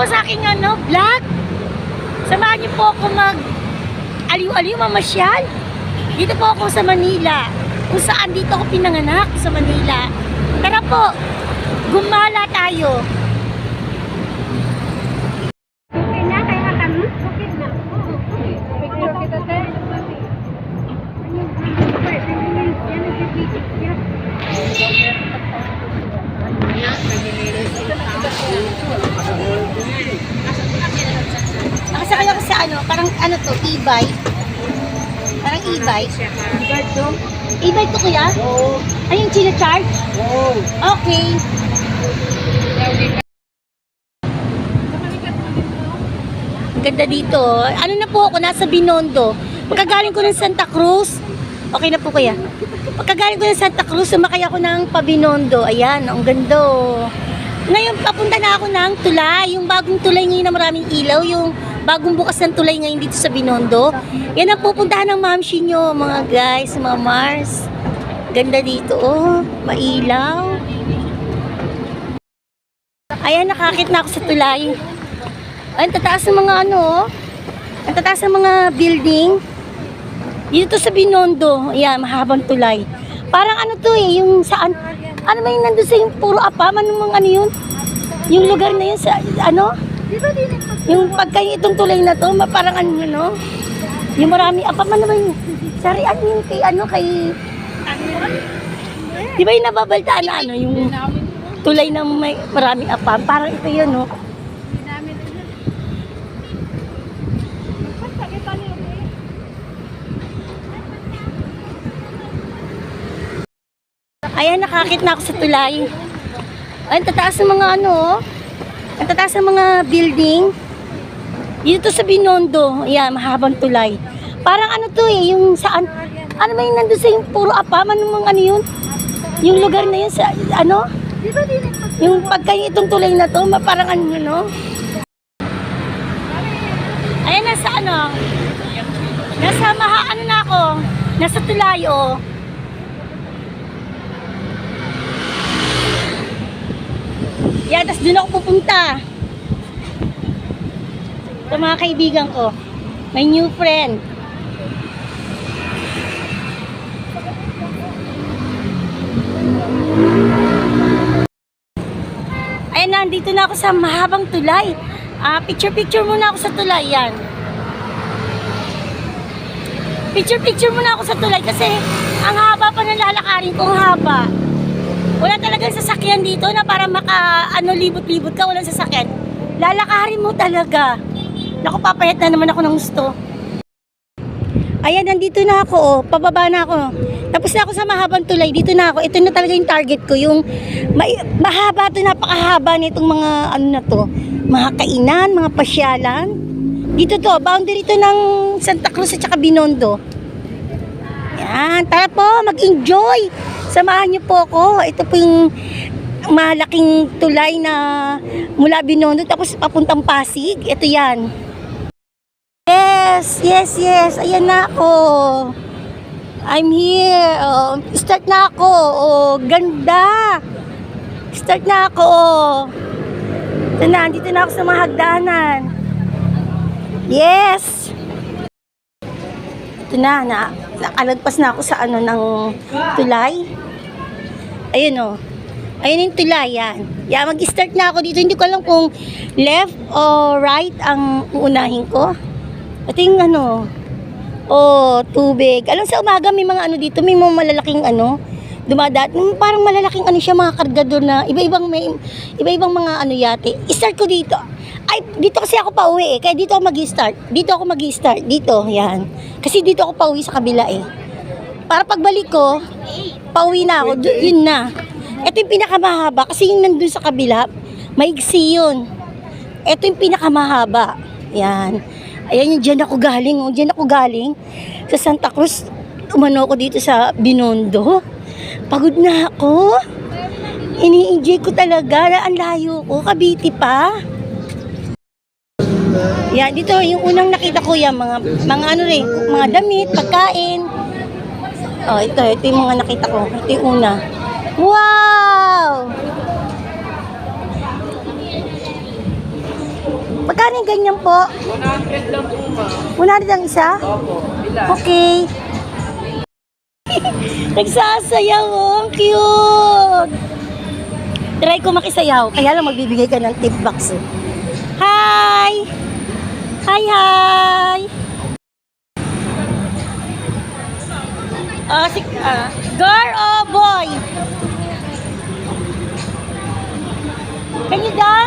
po sa aking ano, vlog. Samahan niyo po ako mag aliw-aliw mamasyal. Dito po ako sa Manila. Kung saan dito ako pinanganak sa Manila. Tara po, gumala tayo. Okay na, kaya ka kami? Okay na. Oo, okay. Picture kita, te. Yan, nag-video siya. Nakasakay ako sa ano, parang ano to, e-bike. Parang e-bike. E-bike to kuya? Oo. Ay, yung china-charge? Oo. Okay. Ang ganda dito. Ano na po ako, nasa Binondo. Pagkagaling ko ng Santa Cruz, okay na po kaya? Pagkagaling ko ng Santa Cruz, sumakay ako ng Pabinondo. Ayan, ang ganda. oh. Ngayon, papunta na ako ng tulay. Yung bagong tulay ngayon na maraming ilaw. Yung bagong bukas ng tulay ngayon dito sa Binondo. Yan ang pupuntahan ng mamshi nyo, mga guys, mga Mars. Ganda dito, oh. Mailaw. Ayan, nakakit na ako sa tulay. Ay, ang tataas ng mga ano, oh. Ang tataas ng mga building. Dito sa Binondo, ayan, mahabang tulay. Parang ano to eh, yung saan, ano ba yung nandun sa yung puro apam, ano mga ano yun? Yung lugar na yun sa, ano? Yung pagka itong tulay na to, parang ano no? Yung marami apam, ba yung, sorry, ano yung kay, ano, kay, di ba yung nababaltaan na ano, yung tulay na may maraming apam, parang ito yun, no? Ayan, nakakit na ako sa tulay. Ay, tataas ng mga ano, oh. ang tataas ng mga building. Dito sa Binondo, ayan, mahabang tulay. Parang ano to eh, yung saan, ano ba yung nandun sa yung puro apam, ano mga ano yun? Yung lugar na yun sa, ano? Yung pagka itong tulay na to, parang ano no? Ayan, nasa ano? Nasa maha, ano na ako? Nasa tulay, oh. Yan, tas doon ako pupunta. Sa mga kaibigan ko. My new friend. Ayan, nandito na ako sa mahabang tulay. Ah, picture-picture muna ako sa tulay yan. Picture-picture muna ako sa tulay kasi ang haba pa ng lalakarin ko, ang haba. Wala talagang sasakyan dito na para maka ano libot-libot ka, walang sasakyan. Lalakarin mo talaga. Naku, papayat na naman ako ng gusto. Ayan, nandito na ako, oh. pababa na ako. Tapos na ako sa mahabang tulay, dito na ako. Ito na talaga yung target ko, yung mai- mahaba to, napakahaba nitong mga ano na to, mga kainan, mga pasyalan. Dito to, boundary to ng Santa Cruz at saka Binondo. Yan, tara po, mag-enjoy. Samahan niyo po ako. Ito po yung malaking tulay na mula Binondo tapos papuntang Pasig. Ito yan. Yes, yes, yes. Ayan na ako. I'm here. Oh, start na ako. Oh, ganda. Start na ako. Ito na, andito na ako sa mga hagdanan. Yes. Ito na, na nakalagpas na ako sa ano ng tulay. Ayun oh. Ayun yung tulay yan. Yeah, mag-start na ako dito. Hindi ko alam kung left or right ang uunahin ko. Ito yung ano, oh, tubig. Alam sa umaga may mga ano dito, may mga malalaking ano, dumadat. Parang malalaking ano siya, mga kargador na iba-ibang may iba-ibang mga ano yate. I-start ko dito. Ay, dito kasi ako pauwi eh. Kaya dito ako mag-start. Dito ako mag-start. Dito, yan. Kasi dito ako pauwi sa kabila eh. Para pagbalik ko, pauwi na ako. Yun na. Ito yung pinakamahaba. Kasi yung nandun sa kabila, maigsi yun. Ito yung pinakamahaba. Yan. Ayan yung dyan ako galing. Oh. Dyan ako galing. Sa Santa Cruz, umano ako dito sa Binondo. Pagod na ako. Ini-enjoy ko talaga. Ang layo ko. Kabiti pa. Yan, dito yung unang nakita ko yan, mga, mga ano rin, mga damit, pagkain. Oh, ito, ito yung mga nakita ko. Ito yung una. Wow! Magkano yung ganyan po? 100 lang po ma. 100 ang isa? Opo, ilan? Okay. Nagsasayaw, oh. Ang cute. Try ko makisayaw. Kaya lang magbibigay ka ng tip box. eh. Hi! Hi, hi! Ah, si, ah, girl or boy? Can you dance?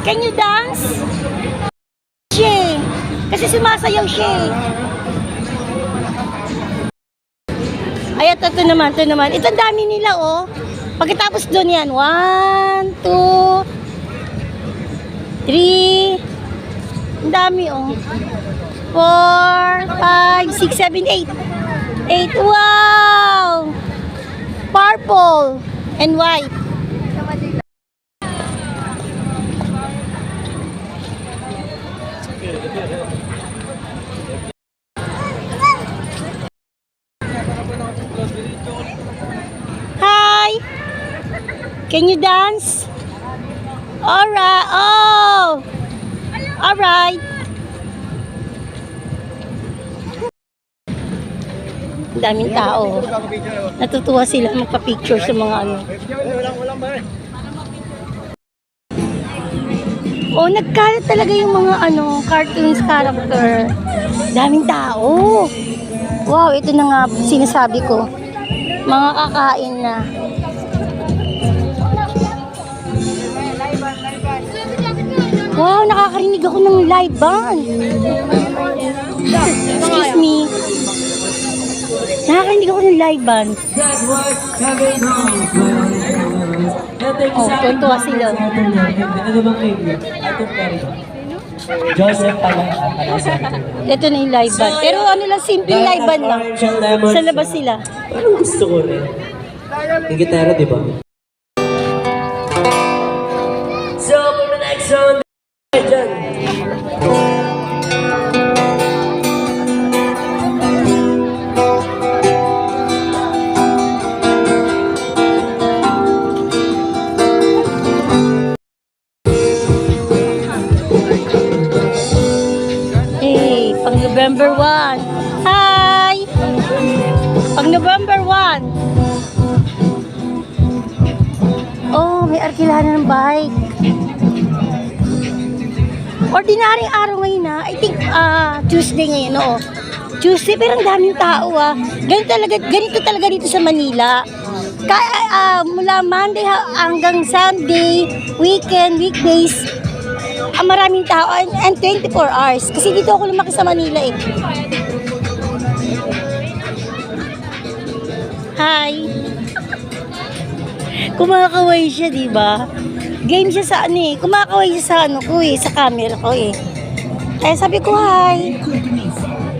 Can you dance? Eh. Kasi sumasayaw siya. eh. Ay, ito, naman, ito naman. Ito dami nila, oh. Pagkatapos doon yan, one, two, three, ang dami, oh. Four, five, six, seven, eight. Eight, wow! Purple and white. Hi! Can you dance? Alright. Oh! Alright. Daming tao. Natutuwa sila magpa-picture sa mga ano. Oh, nagkalat talaga yung mga ano, cartoons character. Daming tao. Wow, ito na nga sinasabi ko. Mga kakain na. Wow, nakakarinig ako ng live band. Excuse me. Nakakarinig ako ng live band. Oh, tuntua sila. Ano. Joseph pala Ito na yung live band. Pero ano lang, simple live band lang. Sa labas sila. Parang gusto ko rin. Yung gitara, di ba? November 1. Hi! Pang November 1. Oh, may arkilana ng bike. Ordinaryong araw ngayon na. I think ah Tuesday ngayon, oo. Tuesday, pero ang daming tao ah. Ganito talaga, ganito talaga dito sa Manila. Kaya, ah, mula Monday ha- hanggang Sunday, weekend, weekdays, ang maraming tao and, and 24 hours. Kasi dito ako lumaki sa Manila eh. Hi! Kumakaway siya, di ba? Game siya sa ano eh. Kumakaway siya sa ano ko eh, sa camera ko eh. Kaya sabi ko, hi!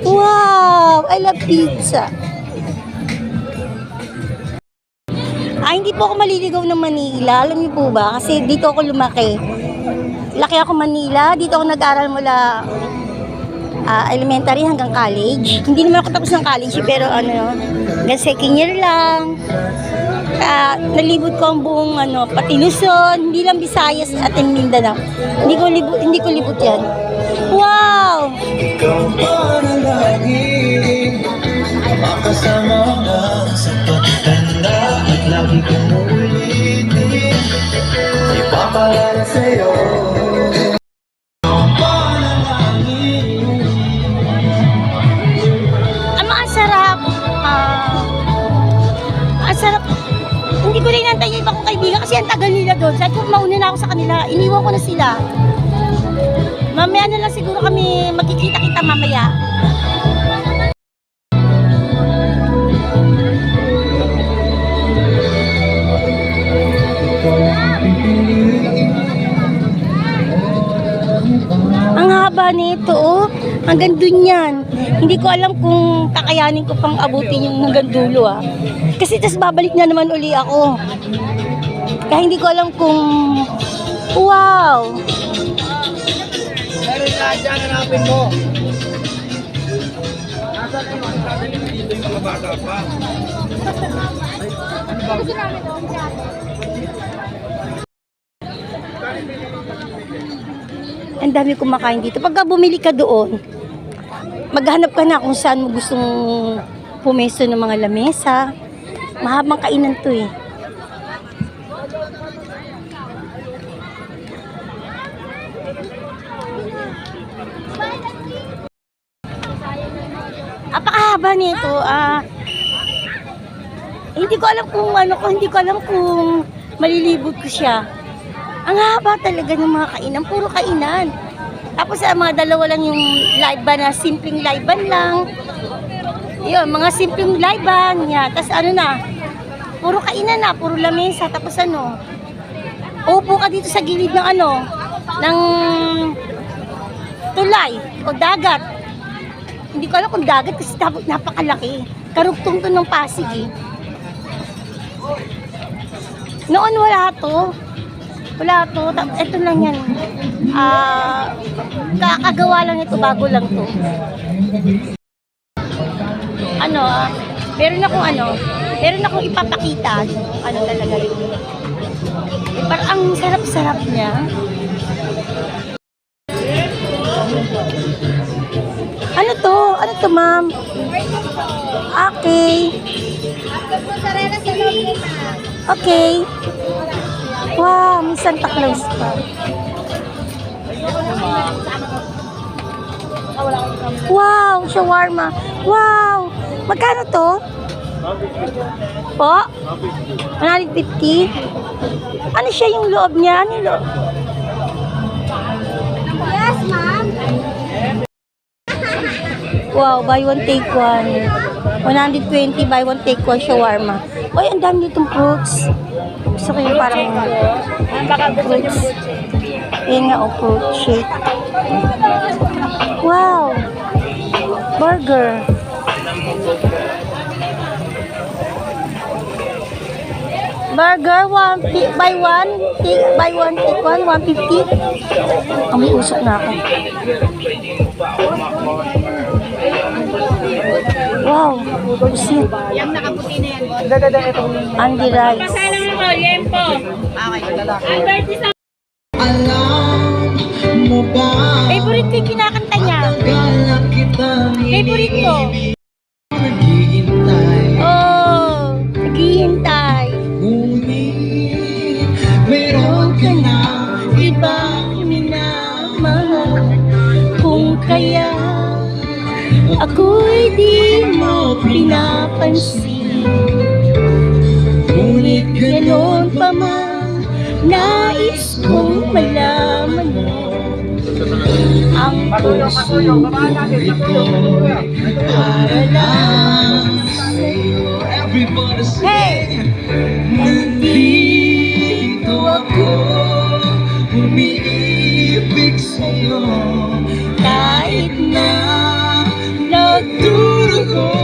Wow! I love pizza! Ah, hindi po ako maliligaw ng Manila. Alam niyo po ba? Kasi dito ako lumaki. Laki ako Manila. Dito ako nag-aral mula ah, elementary hanggang college. Hindi naman ako tapos ng college, pero ano, hanggang second year lang. Ah, nalibot ko ang buong ano, pati Luzon, hindi lang Visayas at in Mindanao. Hindi ko libot, hindi ko libot 'yan. Wow! Makasama ka sa pagtanda At lagi kong uulitin Ipapalala sa'yo doon. Sabi ko, mauna na ako sa kanila. Iniwan ko na sila. Mamaya na lang siguro kami magkikita-kita mamaya. Ang haba nito, oh. Hanggang dun yan. Hindi ko alam kung kakayanin ko pang abutin yung hanggang dulo, ah. Kasi tas babalik na naman uli ako. Kaya hindi ko alam kung... Wow! Meron na dyan, hanapin mo. Ang dami kumakain dito. Pagka bumili ka doon, maghanap ka na kung saan mo gustong pumesto ng mga lamesa. Mahabang kainan to eh. Apakahaba nito. Ah, hindi ko alam kung ano ko, hindi ko alam kung malilibot ko siya. Ang haba talaga ng mga kainan, puro kainan. Tapos sa mga dalawa lang yung live ban na simpleng live ban lang. Yun, mga simpleng live ban. Yan. Tapos ano na, puro kainan na, puro lamesa. Tapos ano, upo ka dito sa gilid ng ano, ng tulay o dagat. Hindi ko alam kung dagat kasi tapos napakalaki. Karugtong to ng Pasig eh. Noon wala to. Wala to. Ito lang yan. Ah, kakagawa lang ito, bago lang to. Ano, ah, meron akong ano, meron akong ipapakita. Ano talaga yun. Parang ang sarap-sarap niya. To? Ano to, ma'am? Okay. Okay. Wow, may Santa Claus pa. Wow, shawarma. Wow. Magkano to? Po? 150? Ano siya yung loob niya? Ano yung loob? Wow, buy one take one. 120 buy one take one shawarma. Uy, ang dami nitong fruits. Gusto ko yung parang fruits. Yan nga, oh, fruit shake. Wow! Burger. Burger, one, buy one, take, buy one, take one, 150. Ang may usok na ako. Wow, pusit. Yung nakaputi na yan. Andy rice. Alam mo ba Favorite ko yung kinakanta niya. Favorite ko. Ang puso Ito'y para lang sa'yo Hey! Nandito ako Umiibig sa'yo. Kahit Na nagdurugo ang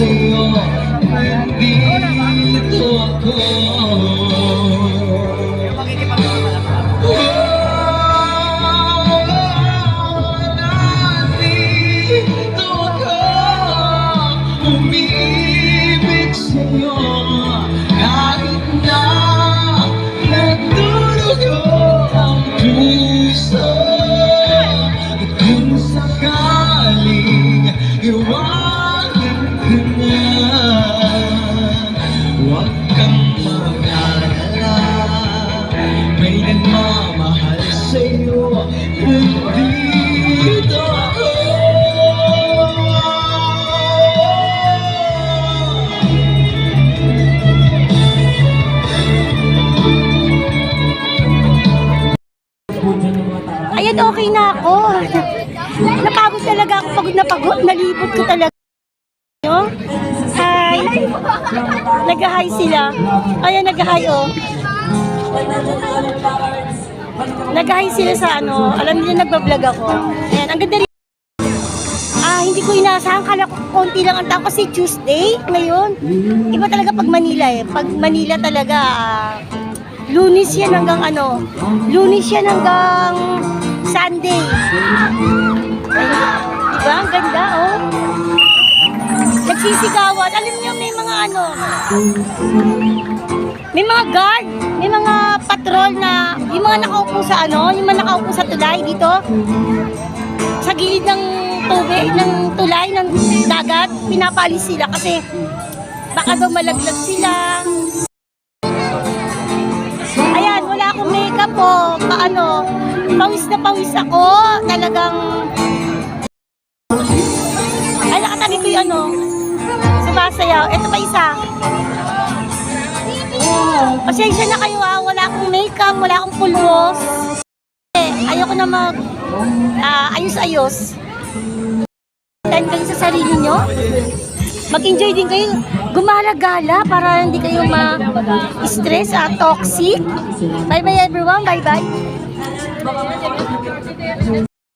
nagmamahal sa'yo Nandito Nalibot ko talaga. No? Hi. Nag-hi sila. Ayan, nag-hi oh. Nag-hi sila sa ano. Alam nila nagbablog ako. Ayan, ang ganda rin. Ah, hindi ko inaasahan. Kala ko konti lang ang tao kasi Tuesday ngayon. Iba talaga pag Manila eh. Pag Manila talaga, ah, lunis yan hanggang ano. Lunis yan hanggang Sunday. Nagsisigawan. Alam niyo, may mga ano, may mga guard, may mga patrol na, yung mga nakaupo sa ano, yung mga nakaupo sa tulay dito, sa gilid ng tubig, ng tulay, ng dagat, pinapaalis sila kasi baka daw malaglag sila. Ayan, wala akong makeup po. Paano, pawis na pawis ako. Talagang, ay, nakatabi ko yung ano, sumasayaw. Ito pa isa. Pasensya na kayo ah, wala akong makeup, wala akong pulbos. Eh, ayoko na mag ah, ayos-ayos. Dan kayo sa sarili nyo. Mag-enjoy din kayo. Gumala-gala para hindi kayo ma-stress at toxic. Bye-bye everyone. Bye-bye.